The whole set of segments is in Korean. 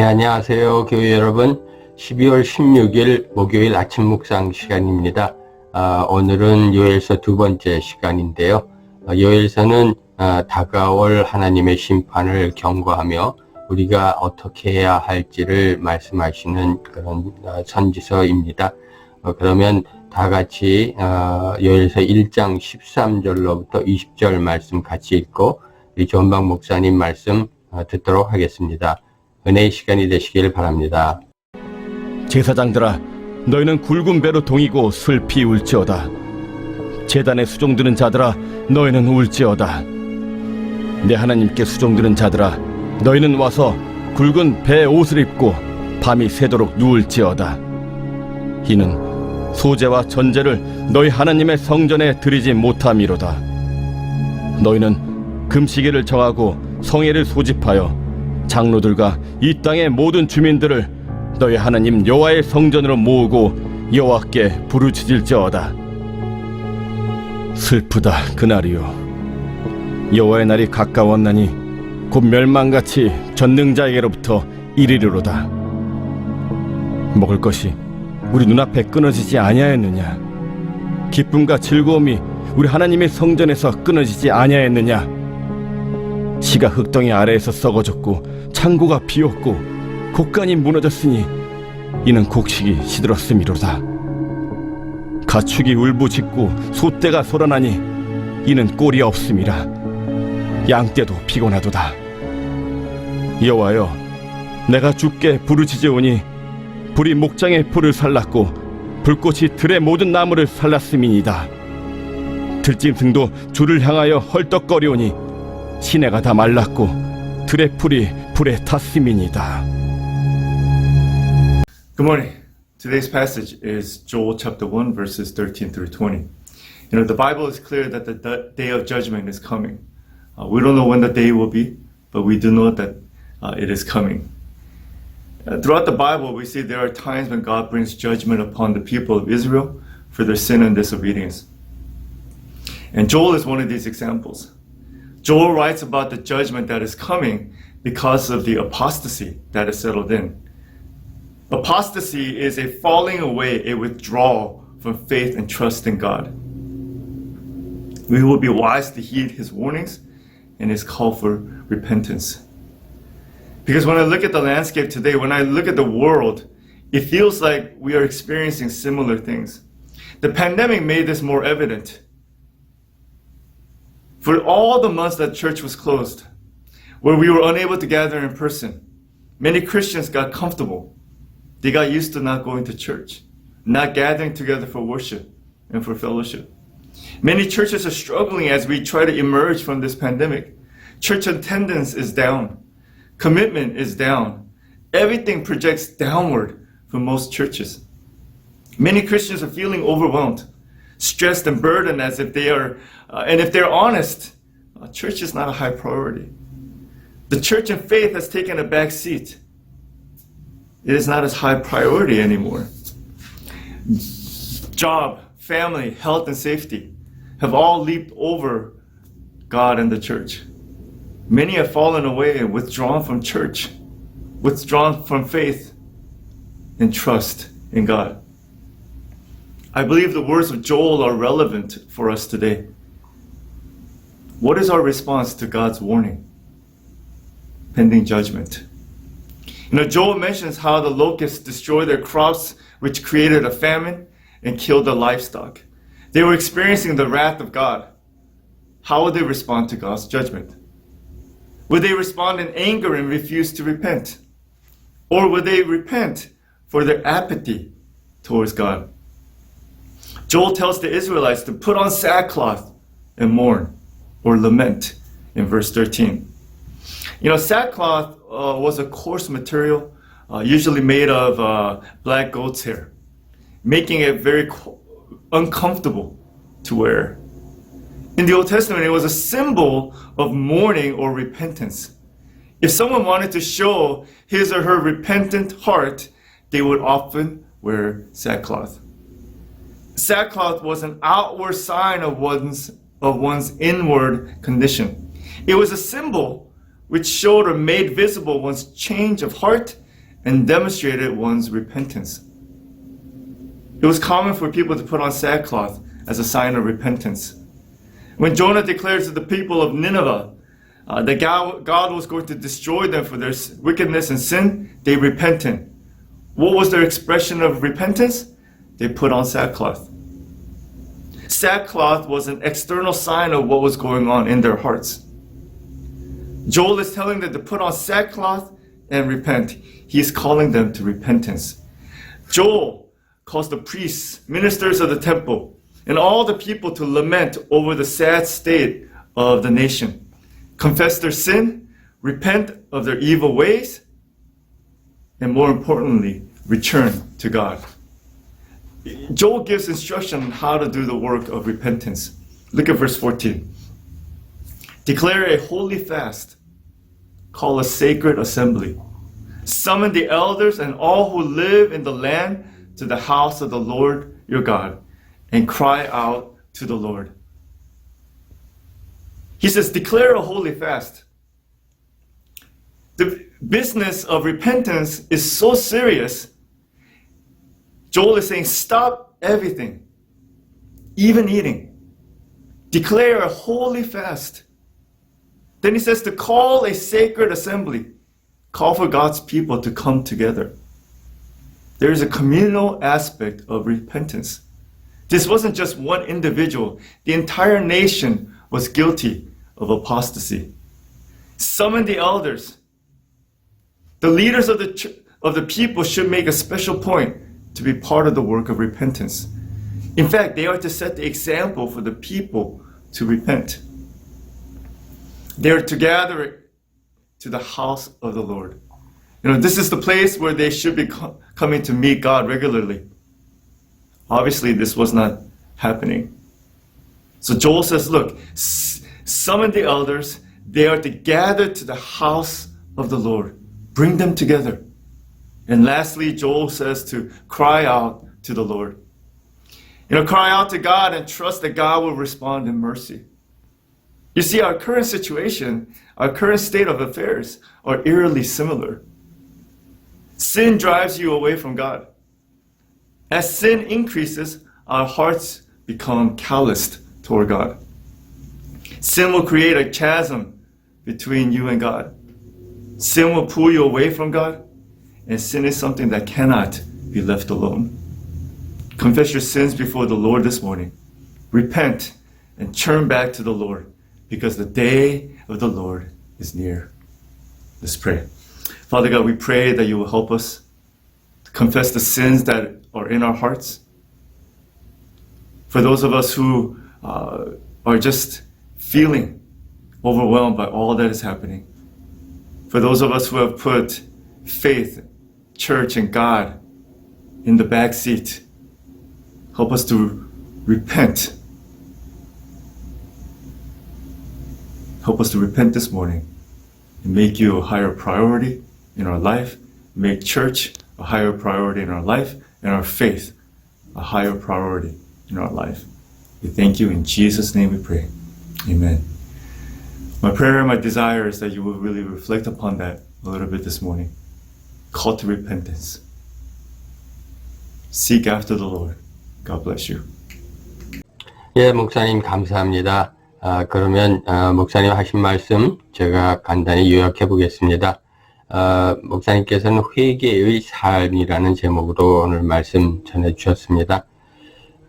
예, 안녕하세요. 교회 여러분. 12월 16일 목요일 아침 묵상 시간입니다. 아, 오늘은 요엘서 두 번째 시간인데요. 아, 요엘서는 아, 다가올 하나님의 심판을 경고하며 우리가 어떻게 해야 할지를 말씀하시는 그런 아, 선지서입니다. 어, 그러면 다 같이 아, 요엘서 1장 13절로부터 20절 말씀 같이 읽고 이 존박 목사님 말씀 아, 듣도록 하겠습니다. 은혜의 시간이 되시길 바랍니다. 제사장들아 너희는 굵은 배로 동이고 슬피 울지어다. 제단에 수종드는 자들아 너희는 울지어다. 내 하나님께 수종드는 자들아 너희는 와서 굵은 배 옷을 입고 밤이 새도록 누울지어다. 이는 소재와 전제를 너희 하나님의 성전에 드리지 못함이로다. 너희는 금시계를 정하고 성회를 소집하여 장로들과 이 땅의 모든 주민들을 너희 하나님 여호와의 성전으로 모으고 여호와께 부르짖을지어다. 슬프다 그날이요. 여호와의 날이 가까웠나니 곧 멸망같이 전능자에게로부터 이르리로다. 먹을 것이 우리 눈앞에 끊어지지 아니하였느냐? 기쁨과 즐거움이 우리 하나님의 성전에서 끊어지지 아니하였느냐? 시가 흙덩이 아래에서 썩어졌고 창고가 비었고 곡간이 무너졌으니 이는 곡식이 시들었음이로다. 가축이 울부짖고 소떼가 소란하니 이는 꼴이 없음이라. 양떼도 피곤하도다. 여호와여 내가 주께 부르짖으오니 불이 목장의 풀을 살랐고 불꽃이 들의 모든 나무를 살랐음이니이다. 들짐승도 주를 향하여 헐떡거리오니 시내가 다 말랐고 들의 풀이 불에 탔음이니이다 Good morning. Today's passage is Joel chapter 1, verses 13 through 20. You know, the Bible is clear that the d- day of judgment is coming. Uh, we don't know when the day will be, but we do know that uh, it is coming. Uh, throughout the Bible, we see there are times when God brings judgment upon the people of Israel for their sin and disobedience. And Joel is one of these examples. Joel writes about the judgment that is coming because of the apostasy that is settled in. Apostasy is a falling away, a withdrawal from faith and trust in God. We will be wise to heed his warnings and his call for repentance. Because when I look at the landscape today, when I look at the world, it feels like we are experiencing similar things. The pandemic made this more evident. For all the months that church was closed, where we were unable to gather in person, many Christians got comfortable they got used to not going to church, not gathering together for worship and for fellowship. Many churches are struggling as we try to emerge from this pandemic. Church attendance is down, commitment is down. Everything projects downward for most churches. Many Christians are feeling overwhelmed, stressed, and burdened as if they are, uh, and if they're honest, uh, church is not a high priority. The church and faith has taken a back seat it is not as high priority anymore. Job, family, health, and safety have all leaped over God and the church. Many have fallen away and withdrawn from church, withdrawn from faith and trust in God. I believe the words of Joel are relevant for us today. What is our response to God's warning? Pending judgment. You know, Joel mentions how the locusts destroyed their crops, which created a famine and killed the livestock. They were experiencing the wrath of God. How would they respond to God's judgment? Would they respond in anger and refuse to repent? Or would they repent for their apathy towards God? Joel tells the Israelites to put on sackcloth and mourn or lament in verse 13. You know, sackcloth uh, was a coarse material, uh, usually made of uh, black goat's hair, making it very co- uncomfortable to wear. In the Old Testament, it was a symbol of mourning or repentance. If someone wanted to show his or her repentant heart, they would often wear sackcloth. Sackcloth was an outward sign of one's of one's inward condition. It was a symbol which showed or made visible one's change of heart and demonstrated one's repentance. It was common for people to put on sackcloth as a sign of repentance. When Jonah declares to the people of Nineveh uh, that God, God was going to destroy them for their wickedness and sin, they repented. What was their expression of repentance? They put on sackcloth. Sackcloth was an external sign of what was going on in their hearts. Joel is telling them to put on sackcloth and repent. He is calling them to repentance. Joel calls the priests, ministers of the temple, and all the people to lament over the sad state of the nation, confess their sin, repent of their evil ways, and more importantly, return to God. Joel gives instruction on how to do the work of repentance. Look at verse 14. Declare a holy fast, call a sacred assembly, summon the elders and all who live in the land to the house of the Lord your God, and cry out to the Lord. He says, Declare a holy fast. The business of repentance is so serious. Joel is saying, Stop everything, even eating. Declare a holy fast. Then he says to call a sacred assembly, call for God's people to come together. There is a communal aspect of repentance. This wasn't just one individual, the entire nation was guilty of apostasy. Summon the elders. The leaders of the, ch- of the people should make a special point to be part of the work of repentance. In fact, they are to set the example for the people to repent. They are to gather to the house of the Lord. You know, this is the place where they should be co- coming to meet God regularly. Obviously, this was not happening. So Joel says, Look, s- summon the elders. They are to gather to the house of the Lord. Bring them together. And lastly, Joel says to cry out to the Lord. You know, cry out to God and trust that God will respond in mercy. You see, our current situation, our current state of affairs are eerily similar. Sin drives you away from God. As sin increases, our hearts become calloused toward God. Sin will create a chasm between you and God. Sin will pull you away from God, and sin is something that cannot be left alone. Confess your sins before the Lord this morning. Repent and turn back to the Lord because the day of the Lord is near. Let's pray. Father God, we pray that you will help us to confess the sins that are in our hearts. For those of us who uh, are just feeling overwhelmed by all that is happening. For those of us who have put faith, church, and God in the back seat, help us to repent. Help us to repent this morning and make you a higher priority in our life, make church a higher priority in our life, and our faith a higher priority in our life. We thank you in Jesus' name we pray. Amen. My prayer and my desire is that you will really reflect upon that a little bit this morning. Call to repentance. Seek after the Lord. God bless you. 예, 목사님 감사합니다. 아, 그러면 아, 목사님 하신 말씀 제가 간단히 요약해 보겠습니다. 아, 목사님께서는 회개의 삶이라는 제목으로 오늘 말씀 전해 주셨습니다.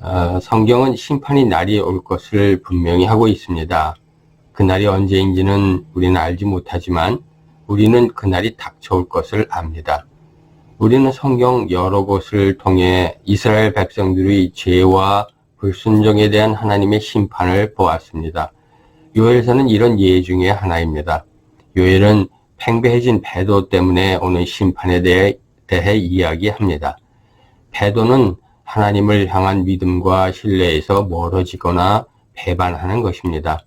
아, 성경은 심판의 날이 올 것을 분명히 하고 있습니다. 그날이 언제인지는 우리는 알지 못하지만 우리는 그날이 닥쳐올 것을 압니다. 우리는 성경 여러 곳을 통해 이스라엘 백성들의 죄와 불순종에 대한 하나님의 심판을 보았습니다. 요엘서는 이런 예 중에 하나입니다. 요엘은 팽배해진 배도 때문에 오는 심판에 대해, 대해 이야기합니다. 배도는 하나님을 향한 믿음과 신뢰에서 멀어지거나 배반하는 것입니다.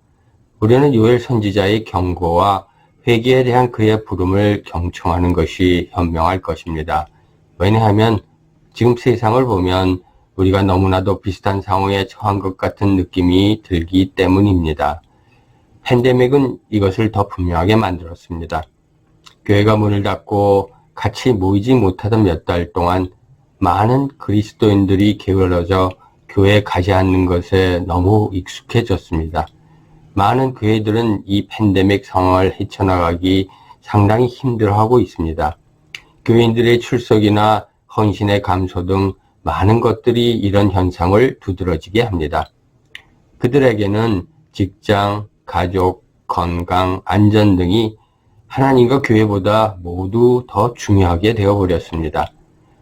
우리는 요엘 선지자의 경고와 회개에 대한 그의 부름을 경청하는 것이 현명할 것입니다. 왜냐하면 지금 세상을 보면 우리가 너무나도 비슷한 상황에 처한 것 같은 느낌이 들기 때문입니다. 팬데믹은 이것을 더 분명하게 만들었습니다. 교회가 문을 닫고 같이 모이지 못하던 몇 달 동안 많은 그리스도인들이 게을러져 교회 가지 않는 것에 너무 익숙해졌습니다. 많은 교회들은 이 팬데믹 상황을 헤쳐나가기 상당히 힘들어하고 있습니다. 교인들의 출석이나 헌신의 감소 등 많은 것들이 이런 현상을 두드러지게 합니다. 그들에게는 직장, 가족, 건강, 안전 등이 하나님과 교회보다 모두 더 중요하게 되어버렸습니다.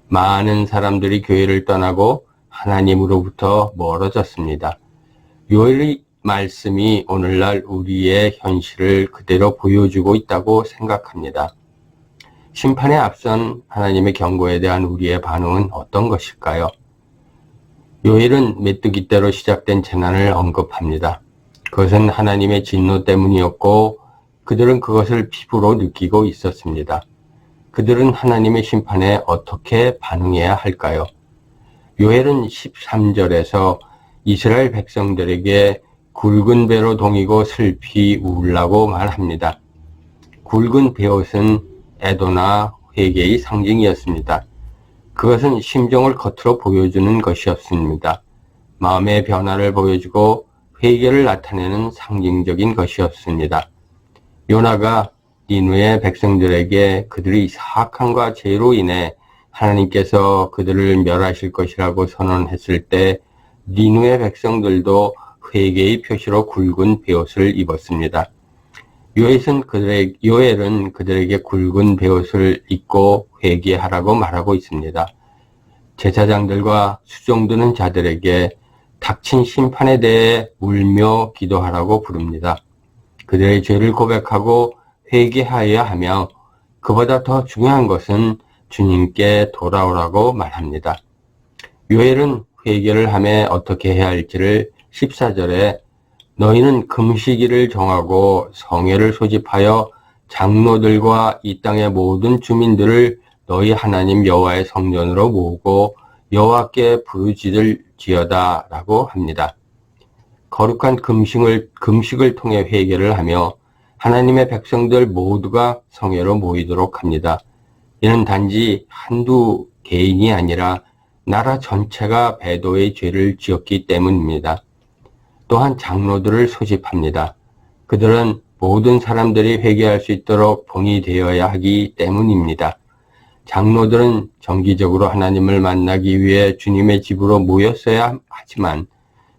많은 사람들이 교회를 떠나고 하나님으로부터 멀어졌습니다. 요엘의 말씀이 오늘날 우리의 현실을 그대로 보여주고 있다고 생각합니다. 심판에 앞선 하나님의 경고에 대한 우리의 반응은 어떤 것일까요? 요엘은 메뚜기 때로 시작된 재난을 언급합니다. 그것은 하나님의 진노 때문이었고 그들은 그것을 피부로 느끼고 있었습니다. 그들은 하나님의 심판에 어떻게 반응해야 할까요? 요엘은 13절에서 이스라엘 백성들에게 굵은 배로 동이고 슬피 울라고 말합니다. 굵은 배옷은 애도나 회개의 상징이었습니다. 그것은 심정을 겉으로 보여주는 것이었습니다. 마음의 변화를 보여주고 회개를 나타내는 상징적인 것이었습니다. 요나가 니누의 백성들에게 그들이 사악함과 죄로 인해 하나님께서 그들을 멸하실 것이라고 선언했을 때 니누의 백성들도 회개의 표시로 굵은 베옷을 입었습니다. 요엘은 그들의 요엘은 그들에게 굵은 베옷을 입고 회개하라고 말하고 있습니다. 제사장들과 수종드는 자들에게 닥친 심판에 대해 울며 기도하라고 부릅니다. 그들의 죄를 고백하고 회개하여야 하며 그보다 더 중요한 것은 주님께 돌아오라고 말합니다. 요엘은 회개를 하며 어떻게 해야 할지를 14절에 너희는 금식일을 정하고 성회를 소집하여 장로들과 이 땅의 모든 주민들을 너희 하나님 여호와의 성전으로 모으고 여호와께 부르짖을 지어다라고 합니다. 거룩한 금식을 금식을 통해 회개를 하며 하나님의 백성들 모두가 성회로 모이도록 합니다. 이는 단지 한두 개인이 아니라 나라 전체가 배도의 죄를 지었기 때문입니다. 또한 장로들을 소집합니다. 그들은 모든 사람들이 회개할 수 있도록 본이 되어야 하기 때문입니다. 장로들은 정기적으로 하나님을 만나기 위해 주님의 집으로 모였어야 하지만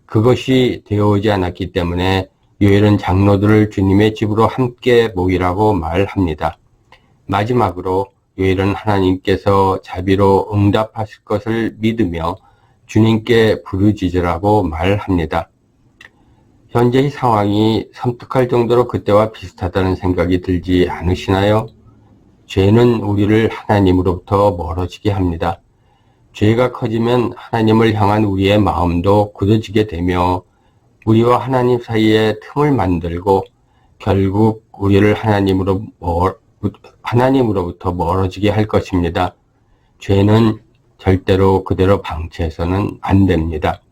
그것이 되어오지 않았기 때문에 요엘은 장로들을 주님의 집으로 함께 모이라고 말합니다. 마지막으로 요엘은 하나님께서 자비로 응답하실 것을 믿으며 주님께 부르짖으라고 말합니다. 현재의 상황이 섬뜩할 정도로 그때와 비슷하다는 생각이 들지 않으시나요? 죄는 우리를 하나님으로부터 멀어지게 합니다. 죄가 커지면 하나님을 향한 우리의 마음도 굳어지게 되며 우리와 하나님 사이에 틈을 만들고 결국 우리를 하나님으로 멀, 하나님으로부터 멀어지게 할 것입니다. 죄는 절대로 그대로 방치해서는 안 됩니다.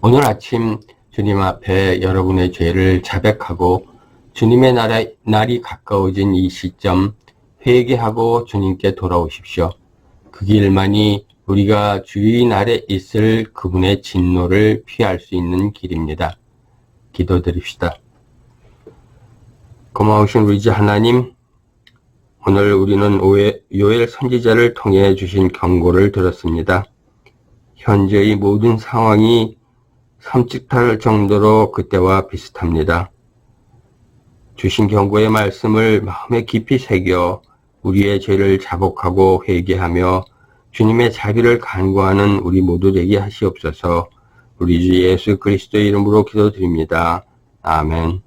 오늘 아침 주님 앞에 여러분의 죄를 자백하고 주님의 나라, 날이 가까워진 이 시점 회개하고 주님께 돌아오십시오. 그 길만이 우리가 주의 날에 있을 그분의 진노를 피할 수 있는 길입니다. 기도드립시다. 고마우신 우리 주 하나님, 오늘 우리는 요엘 선지자를 통해 주신 경고를 들었습니다. 현재의 모든 상황이 섬찟할 정도로 그때와 비슷합니다. 주신 경고의 말씀을 마음에 깊이 새겨 우리의 죄를 자복하고 회개하며 주님의 자비를 간구하는 우리 모두 되게 하시옵소서 우리 주 예수 그리스도의 이름으로 기도드립니다. 아멘.